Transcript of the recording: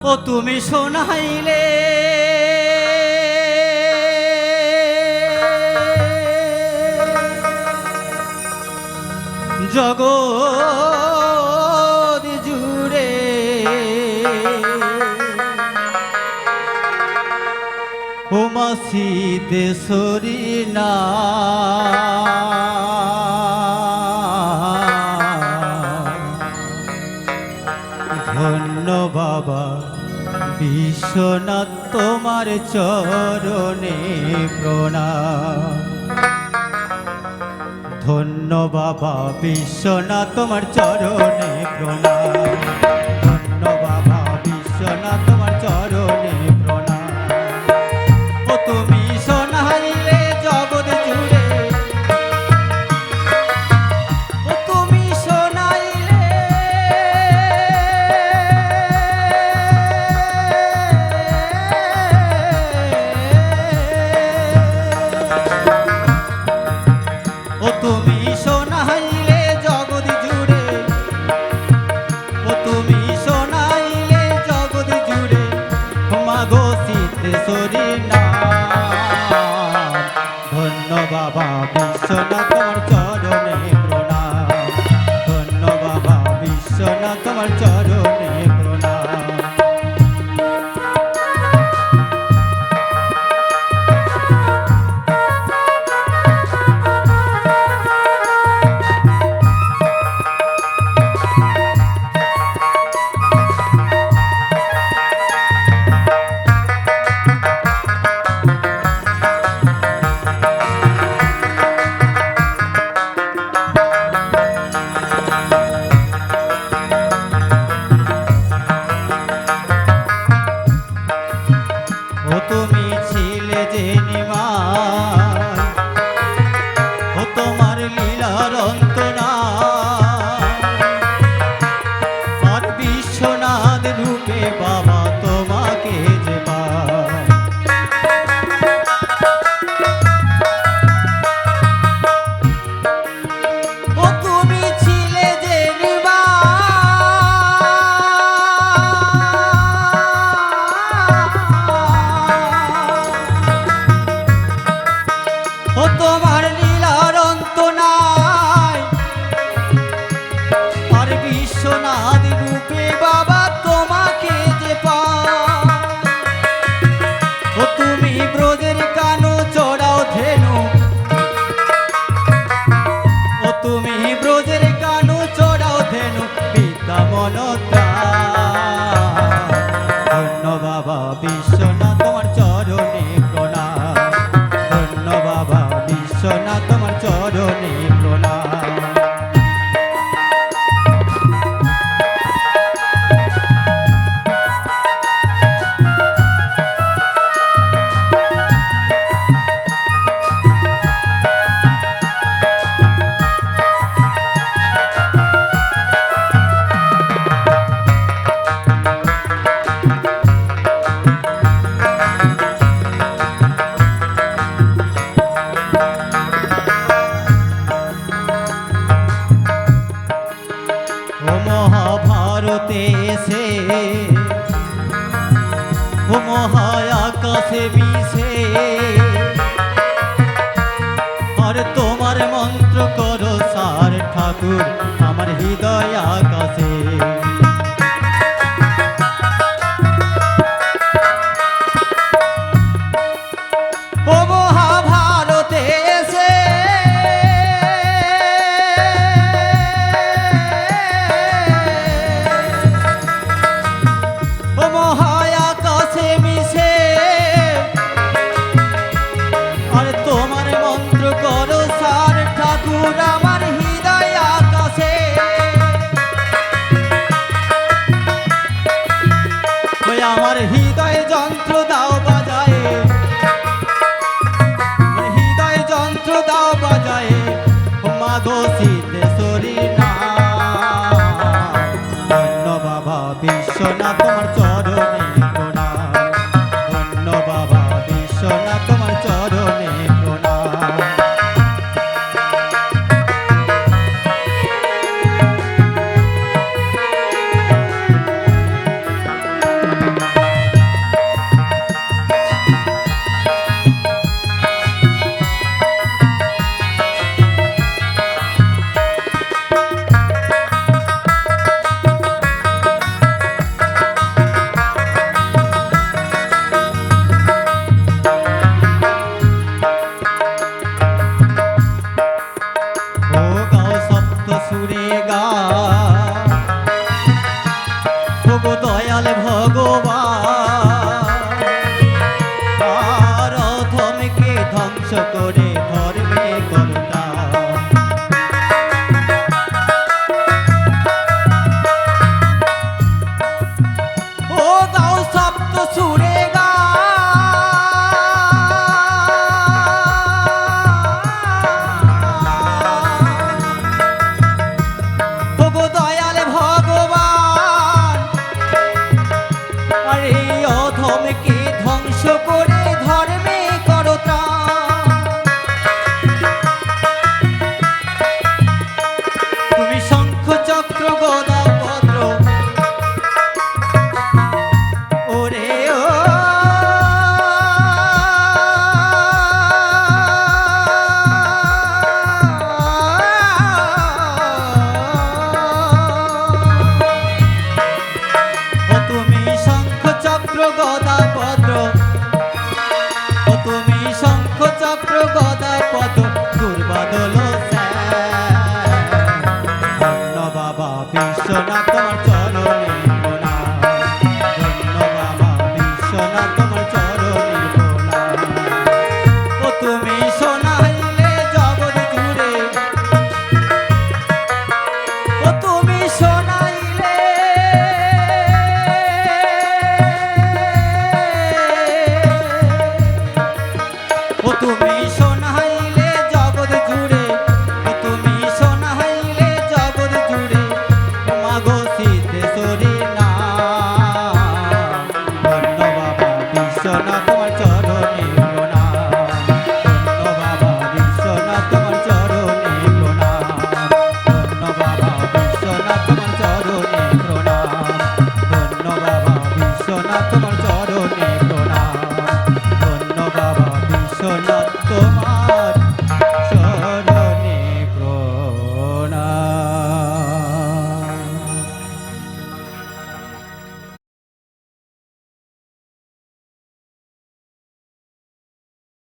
ও তুমি শোনাইলে। জগ জুড়ে উমাসিতে সরি না বিশ্বনাথ তোমার চরণে প্রণাম। ধন্য বাবা বিশ্বনাথ তোমার চরণে প্রণাম। মন্ত্র করো সার ঠাকুর। আমার হৃদয় আকার বাজায়। মাধো শীতেশ্বরী না মর্মে permiso তোমার